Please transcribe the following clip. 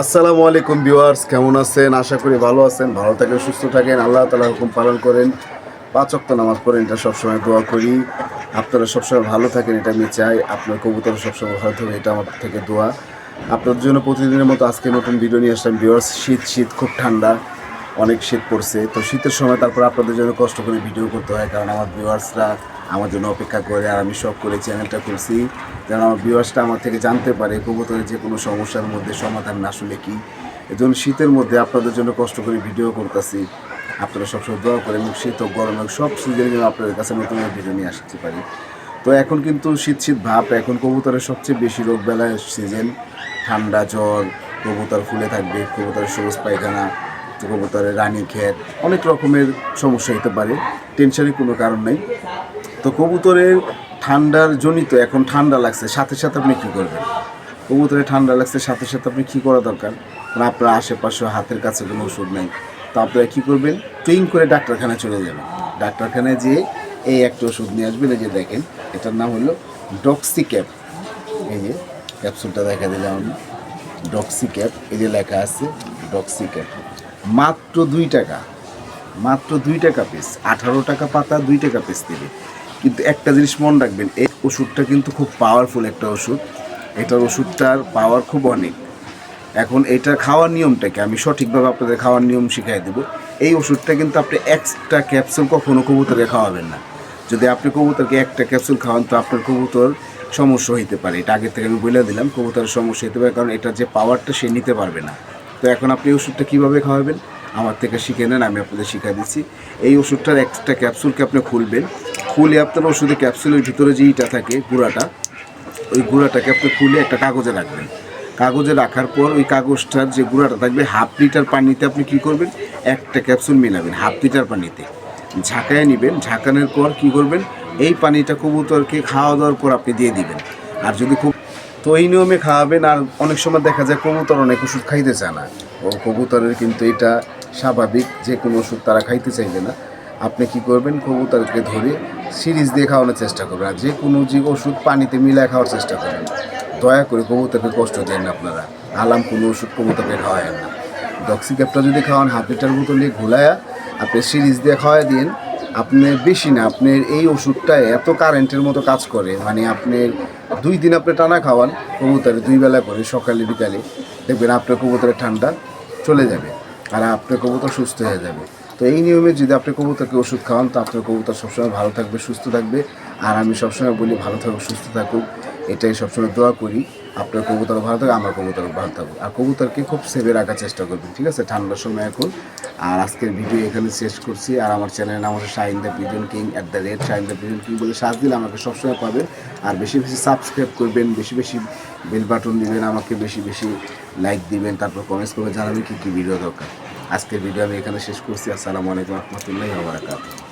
আসসালামু আলাইকুম ভিউয়ার্স, কেমন আছেন? আশা করি ভালো আছেন, ভালো থাকেন, সুস্থ থাকেন। আল্লাহ তালা হুকুম পালন করেন। পাঁচ অক্ত নামাজ পড়েন এটা সবসময় দোয়া করি। আপনারা সবসময় ভালো থাকেন, এটা আমি চাই। আপনার কবুতর সবসময় ভালো থাকবে, এটা আমার থেকে দোয়া। আপনাদের জন্য প্রতিদিনের মতো আজকে নতুন ভিডিও নিয়ে আসলাম। ভিউয়ার্স, শীত শীত, খুব ঠান্ডা। অনেক শীত পড়ছে। তো শীতের সময় তারপর আপনাদের জন্য কষ্ট করে ভিডিও করতে হয়, কারণ আমার ভিউয়ার্সরা আমার জন্য অপেক্ষা করে, আর আমি সব করে চ্যানেলটা করছি যেন আমার ভিউয়ার্সটা আমার থেকে জানতে পারে, কবুতরের যে কোনো সমস্যার মধ্যে সমাধান আসলে কি। এজন্য শীতের মধ্যে আপনাদের জন্য কষ্ট করে ভিডিও করতেছি। আপনারা সবসময় দোয়া করেন এবং শীত হোক, গরম হোক, সব সিজনে যেন আপনাদের কাছে নতুন ভিডিও নিয়ে আসতে পারি। তো এখন কিন্তু শীত শীত ভাব, এখন কবুতরের সবচেয়ে বেশি রোগ বেলায় সিজন ঠান্ডা জ্বর, কবুতর ফুলে থাকবে, কবুতরের সবুজ পায়খানা, কবুতরের রানী ক্ষেত, অনেক রকমের সমস্যা হতে পারে টেনশনের কোনো কারণ নেই। তো কবুতরের ঠান্ডার জনিত এখন ঠান্ডা লাগছে, সাথে সাথে আপনি কী করবেন? কবুতরের ঠান্ডা লাগছে, সাথে সাথে আপনি কী করা দরকার? আপনার আশেপাশে হাতের কাছে কোনো ওষুধ নেই। তো আপনারা কী করবেন? ট্রেন করে ডাক্তারখানায় চলে যাবেন। ডাক্তারখানায় যেয়ে এই একটা ওষুধ নিয়ে আসবেন, এই যে দেখেন, এটার নাম হলো ডক্সি ক্যাপ এই যে ক্যাপসুলটা দেখা দিলাম আমি। ডক্সিক্যাপ, এই যে লেখা আছে ডক্সি ক্যাপ মাত্র দুই টাকা, মাত্র দুই টাকা পিস আঠারো টাকা পাতা, দুই টাকা পিস দেবে। কিন্তু একটা জিনিস মনে রাখবেন, এই ওষুধটা কিন্তু খুব পাওয়ারফুল একটা ওষুধ। এটার ওষুধটার পাওয়ার খুব অনেক। এখন এটা খাওয়ার নিয়মটা কি? আমি সঠিকভাবে আপনাদের খাওয়ার নিয়ম শিখাই দেবো। এই ওষুধটা কিন্তু আপনি একটা ক্যাপসুল কখনো কবুতরকে খাওয়াবেন না। যদি আপনি কবুতরকে একটা ক্যাপসুল খাওয়ান, তো আপনার কবুতর সমস্যা হইতে পারে। এটা আগে থেকে আমি বলে দিলাম, কবুতরের সমস্যা হতে পারে, কারণ এটার যে পাওয়ারটা সে নিতে পারবে না। তো এখন আপনি ওষুধটা কীভাবে খাওয়াবেন? আমার থেকে শিখে নেন, আমি আপনাদের শিখিয়ে দিচ্ছি। এই ওষুধটার একটা ক্যাপসুলকে আপনি খুলবেন? খুলে আপনার ওষুধের ক্যাপসুলের ভিতরে যে ইটা থাকে, গুঁড়াটা, ওই গুঁড়াটাকে আপনি খুলে একটা কাগজে রাখবেন। কাগজে রাখার পর ওই কাগজটার যে গুঁড়াটা থাকবে, হাফ লিটার পানিতে আপনি কি করবেন? একটা ক্যাপসুল মেলাবেন, হাফ লিটার পানিতে। ঝাঁকায় নেবেন, ঝাঁকানোর পর কি করবেন? এই পানিটা কবুতরকে খাওয়া দাওয়ার পর আপনি দিয়ে দিবেন। আর যদি খুব তো এই নিয়মে খাওয়াবেন, আর অনেক সময় দেখা যায় কবুতর অনেক ওষুধ খাইতে চায় না। ও কবুতরের কিন্তু এটা স্বাভাবিক, যে কোনো ওষুধ তারা খাইতে চাইবে না। আপনি কি করবেন? কবুতরকে ধরে সিরিজ দিয়ে খাওয়ানোর চেষ্টা করবেন আর যে কোনো যে ওষুধ পানিতে মিলায় খাওয়ার চেষ্টা করবেন। দয়া করে কবুতরকে কষ্ট দেন না আপনারা। আলাম কোনো ওষুধ কবুতরকে খাওয়ায় না। ডক্সিক্যাপটা যদি খাওয়ান হাফ লিটার বোতলে ঘোলায়া আপনি সিরিজ দিয়ে খাওয়াই দিন আপনি বেশি না, আপনার এই ওষুধটা এত কারেন্টের মতো কাজ করে মানে আপনি দুই দিন আপনি টানা খাওয়ান, কবুতরে দুই বেলা করে, সকালে, বিকালে। দেখবেন আপনার কবুতরের ঠান্ডা চলে যাবে। আর আপনার কবুতর সুস্থ হয়ে যাবে। তো এই নিয়মে যদি আপনি কবুতরকে ওষুধ খাওয়ান, তো আপনার কবুতর সবসময় ভালো থাকবে, সুস্থ থাকবে। আর আমি সবসময় বলি, ভালো থাকুক, সুস্থ থাকুক। এটাই সবসময় দোয়া করি। আপনার কবুতর ভালো থাকবে আমার কবুতর ভালো থাকুক আর কবুতরকে খুব সেভে রাখার চেষ্টা করবেন, ঠিক আছে? ঠান্ডার সময় এখন। আর আজকের ভিডিও এখানে শেষ করছি। আর আমার চ্যানেলের নাম হচ্ছে Shahin the Pigeon King at the rate Shahin the Pigeon King বলে সাজ দিলে আমাকে সবসময় পাবেন আর বেশি বেশি সাবস্ক্রাইব করবেন, বেশি বেশি বেল বাটন দিবেন, আমাকে বেশি বেশি লাইক দিবেন, তারপর কমেন্টস করে জানাবেন কী কী ভিডিও দরকার। আজকের ভিডিও আমি এখানে শেষ করছি। আসসালামু আলাইকুম রহমতুল্লাহ বারাকাতুহ।